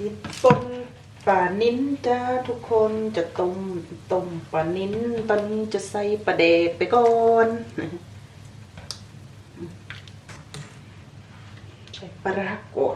จิตปนป่านิ้นจ้าทุกคนจะต้มต้มป่านิ้นตอนนี้จะใส่ปลาเดกไปก่อนใส่ปลาร้าก่อน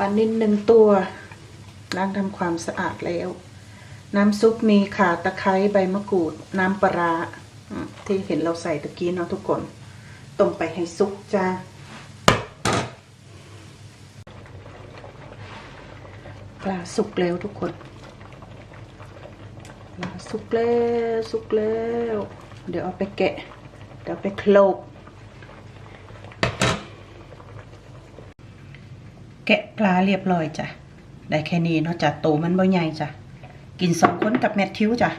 ปลานินหนึ่งตัวล้างทำความสะอาดแล้ว น้ำซุปมีข่าตะไคร้ใบมะกรูด น้ำปลาที่เห็นเราใส่ตะกี้เนาะทุกคนต้มไปให้สุกจ้าปลาสุกแล้วทุกคนปลาสุกแล้วสุกแล้ว เดี๋ยวเอาไปแกะ เดี๋ยวไปโคลก แกะปลาเรียบร้อยจ้ะ ได้แค่นี้เนาะจ้ะโตมันบ่ใหญ่จ้ะ กินสองคนกับแมทธิวจ้ะ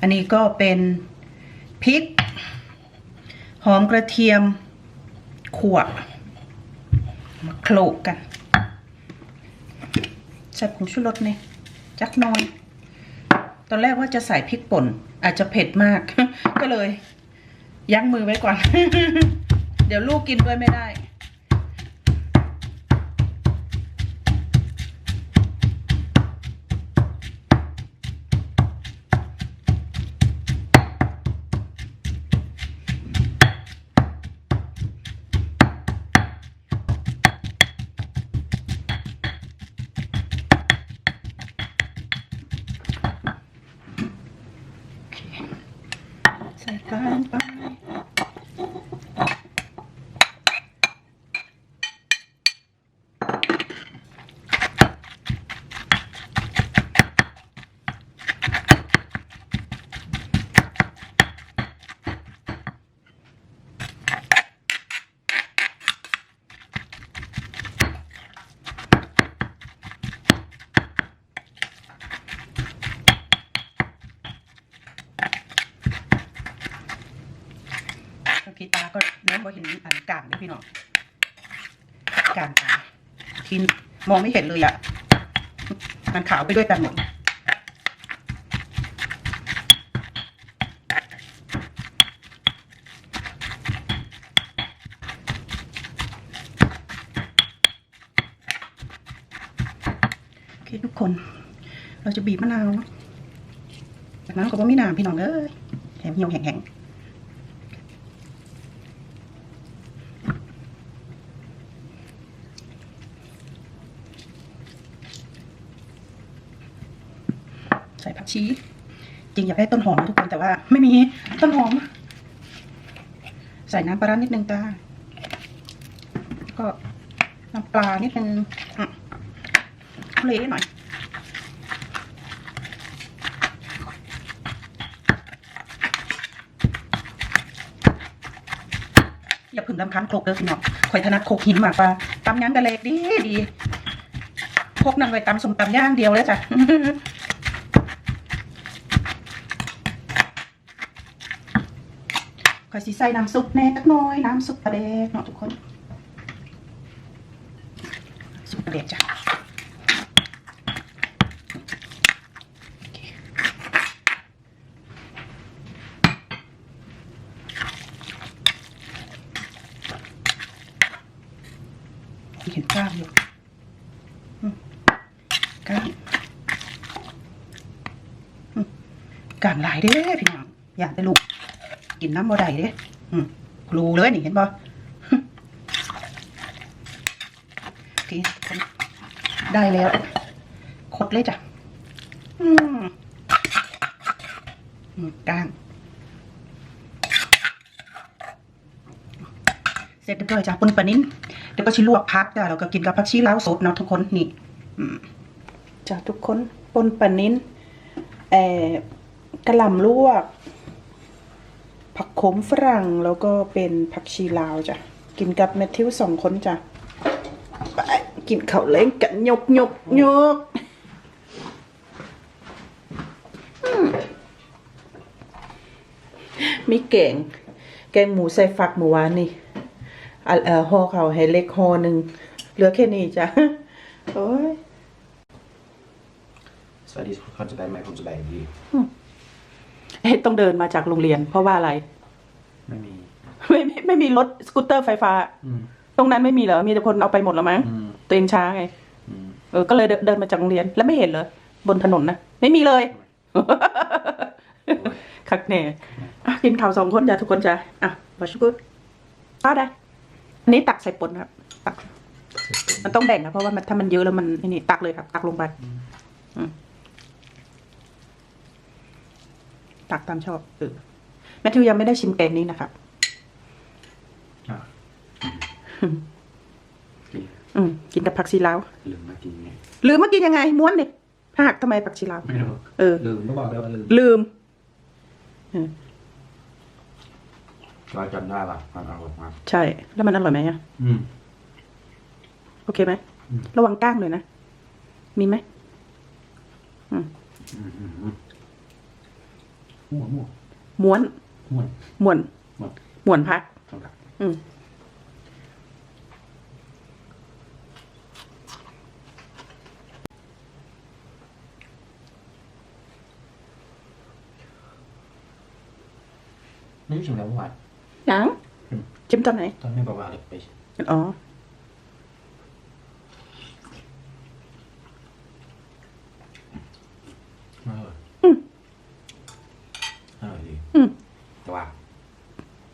อันนี้ก็เป็นพริก หอมกระเทียมขั่วมาโขลกกันใส่ผงชูรสนี่จักน้อย ตอนแรกว่าจะใส่พริกป่น อาจจะเผ็ดมาก ก็เลย ยั้งมือไว้ก่อน เดี๋ยวลูกกินด้วยไม่ได้ อันกลางเลยพี่น้องกางตาที่มองไม่เห็นเลยอะมันขาวไปด้วยกันหมดโอเคทุกคน เราจะบีบมะนาวจากนั้นก็บ่มีน้ำพี่น้องเอ้ยแถมเหี่ยวแห้งๆ ใส่ผัก ชีจริงอยากได้ต้นหอมนะทุกคนแต่ว่า ไม่มีต้นหอม ใส่น้ำปลาร้านิดนึงจ้าแล้วก็น้ำปลานิดนึงอะทะเลหน่อยอย่าพึ่งลำคันโครกเด้อพี่น้องข่อยถนัดโคกหินมากปลาตำยังกะเล็กดีดีพกนั่งไว้ตำสมตำย่างเดียวเลยจ้ะ ก็สิใส่น้ำซุปแน่จักน้อยน้ำซุปปลาแดกเนาะทุกคน ซุปปลาแดกจ้ะเห็นกล้ามอยู่กล้ามกล้ามหลายเด้พี่น้องอยากได้ลูก กินน้ำบ่ได้เด้อืมรูเลยนี่เห็นบ่โอเคได้แล้วคดเลยจ้ะอืมอืมกลางเสร็จเรียบร้อยจ้ะปนปนิ้นเดี๋ยวก็ชิลวกพักจ้ะเราก็กินกับผักชีลาวสดเนาะทุกคนนี่จ้ะทุกคนปนปนิ้นเอ่อกระหล่ำลวก ผักโขมฝรั่งแล้วก็เป็นผักชีลาวจ้ะ กินกับแมทธิวสองคนจ้ะไปกินข้าวเล้งกันยกยกยกอืมมีแกง แกงหมูใส่ฟักเมื่อวานนี่อะเอ่อห่อเขาวให้เล็กห่อหนึ่งเหลือแค่นี้จ้ะโอ้ยสวัสดีทุกคนจะได้ไหมผมจะได้ดีเอ๊ะ ต้องเดินมาจากโรงเรียน เพราะว่าอะไร ไม่มี ไม่ไม่ไม่มีรถสกูตเตอร์ไฟฟ้า อืม ตรงนั้นไม่มีเหรอ มีแต่คนเอาไปหมดแล้วมั้ง อืม ตัวเองช้าไง อืม เออ ก็เลยเดินเดินมาจากโรงเรียน แล้วไม่เห็นเลย บนถนนนะ ไม่มีเลย คักแน่อะกินข้าวสองคนจ้ะทุกคนจ้ะอะบาชุกุดก็ได้ อันนี้ตักใส่ปนครับ ตัก มันต้องแบ่งนะเพราะว่ามันถ้ามันเยอะแล้วมันไอ้นี่ตักเลยครับ ตักลงไปอืม ตักตามชอบเออแมทธิวยังไม่ได้ชิมแกงนี้นะครับอะกินอืมกินกับผักชีลาวลืมมากินไงหรือเมื่อกี้ยังไง ม้วนดิหักทำไมผักชีลาวไม่รู้เออลืมก็บอกแล้วว่าลืมลืมเออเราจำได้ละมันอร่อยมากใช่ แล้วมันอร่อยไหมอะอืมโอเคไหมอืมระวังก้างเลยนะ มีไหมอืมอื มอืมอืมมั่วมั่วม้วนมั่วม้วนมั่วม้วนพักต้องการอืมไม่รู้ชิมแล้วเมื่อวานยังอืมจิ้มตอนไหน ตอนไม่บอกว่าเลยไปอ๋ออร่อย อืม อร่อยดี อืม แต่ว่า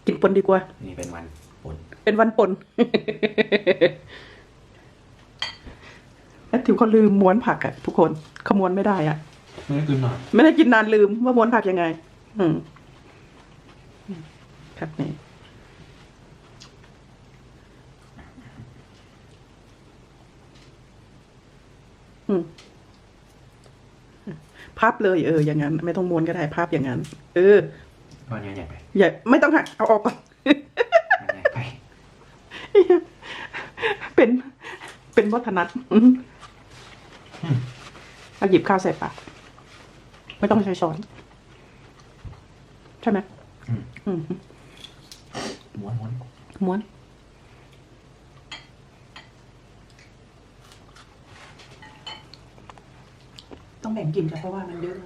กิน ปนดีกว่า นี่เป็นวันปนเป็นวันปนแล้วถิวเขาลืมม้วนผักอะทุกคนเขาม้วนไม่ได้อะไม่ได้กินหน่อยไม่ได้กินนานลืมว่าม้วนผักยังไง อืมอืมครับนี่อืมพับเลยเอออย่างนั้น ไม่ต้องม้วนก็ได้พับอย่างนั้น เออ วันนี้ใหญ่ไปอย่าไม่ต้องหักเอาออกก่อนวันใหญ่ไปเป็น เป็นวัฒนัดอืมเอาหยิบข้าวใส่ปากไม่ต้องใช้ช้อน ใช่ไหมอืมอืมม้วนม้วนม้วนต้องแบ่งกินจ้ะเพราะว่ามันเยอะ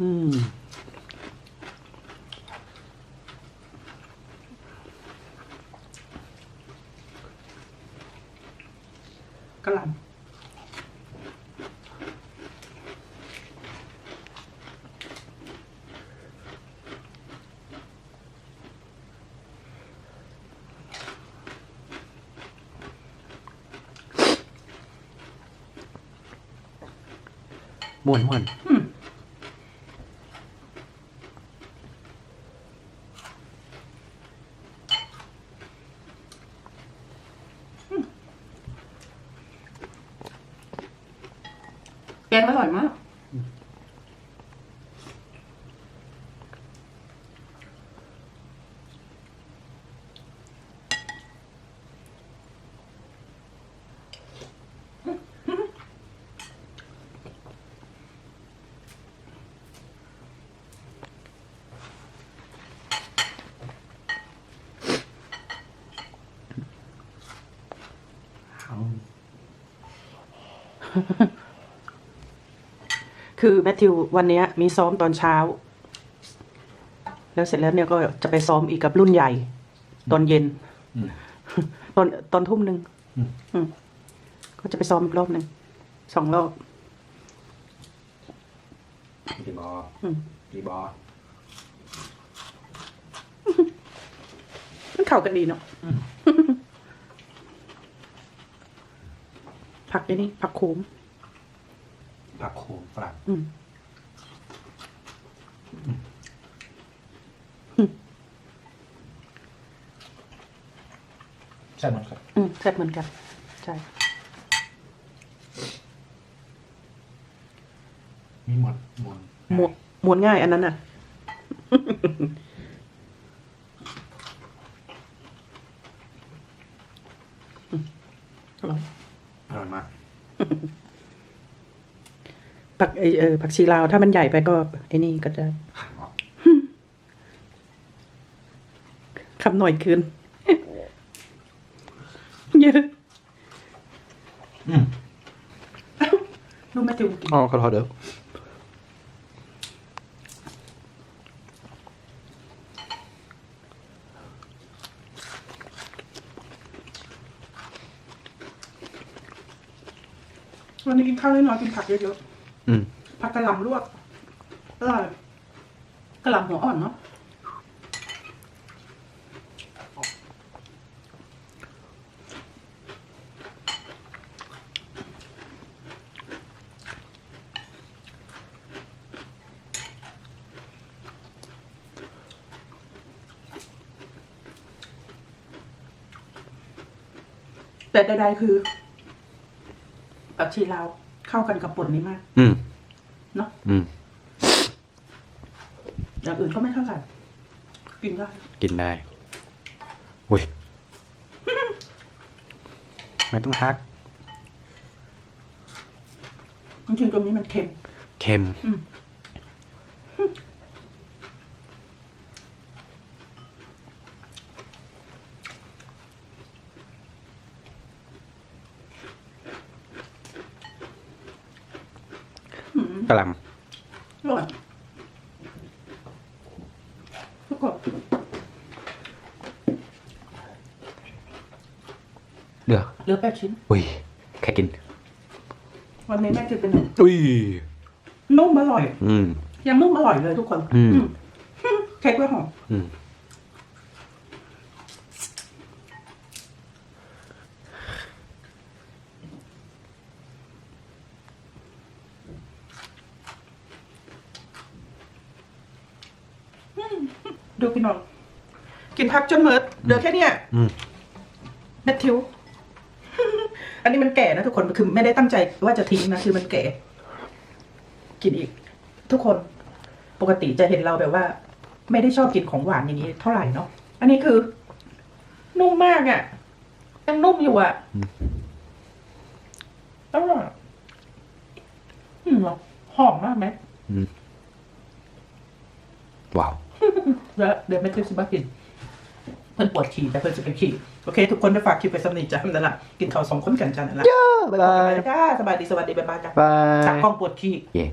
อืมกระหล่ำม้วนม้วน งอร่อยมาก คือแมทธิววันเนี้ยมีซ้อมตอนเช้า แล้วเสร็จแล้วเนี่ยก็จะไปซ้อมอีกกับรุ่นใหญ่ ตอนเย็นอืมตอนตอนทุ่มหนึ่งอืมอืมก็จะไปซ้อมอีกรอบหนึ่งสองรอบดีบออืมดีบอมันเข้ากันดีเนาะผักไอ้นี่ผักโขม ผักโขมฝรั่งอืมใช่ไหมครับ อืมแซ่บเหมือนกัน ใช่ มีหมดหมดหมวนหมวนง่ายอันนั้นน่ะ อร่อย อร่อยมาก ผักเออเออผักชีลาวถ้ามันใหญ่ไปก็ไอ้นี่ก็จะหั่นออกคำหน่อยคืนเยอะอืมดูแม่ติวกินอ๋อขอโทษเด้อวันนี้กินข้าวน้อยๆกินผักเยอะ อืมผักกะหล่ำลวกอร่อยกะหล่ำหัวอ่อนเนาะแต่ใดๆคือผักชีลาว เข้ากันกับป่นนี้มาก อืมเนาะอืมอย่างอื่นก็ไม่เท่าไหร่กินได้กินได้อุ้ยไม่ต้องฮักจริงๆตรงนี้มันเค็มเค็ม อืม อืม กระหลอร่อยทุกคนำเดือเหลือแปดชิ้น อุ้ยแค่กิน วันนี้แม่จะเป็นอุ้ย นุ่มอร่อย อืม ยังนุ่มอร่อยเลยทุกคนอืม อืมเค้กไว้หอม อืม ดูพี่น้อง กินพักจนเมิดเหลือแค่เนี้ยอืมแมทธิว อันนี้มันแก่นะทุกคนคือไม่ได้ตั้งใจว่าจะทิ้งนะคือมันแก่ กินอีก ทุกคนปกติจะเห็นเราแบบว่า ไม่ได้ชอบกินของหวานอย่างนี้ เท่าไหร่เนาะอันนี้คือ นุ่มมากอะ่ะยังนุ่มอยู่อะ่ะอืมอร่อยอืมหอมมากไหมอืมว้าว แล้วเดี๋ยวไม่ทิวสิบ้ากิน เพิ่นปวดขี่แต่เพิ่นจะไปขี่โอเค ทุกคนได้ฝากคลิปไปสำนีจ้านั่นแหละกินข้าวสองคนกันจ้านั่นแหละบ๊ายบายจ้าสบายดีสวัสดีบ๊ายบายจ้าบายจากกล้องปวดขี้เย่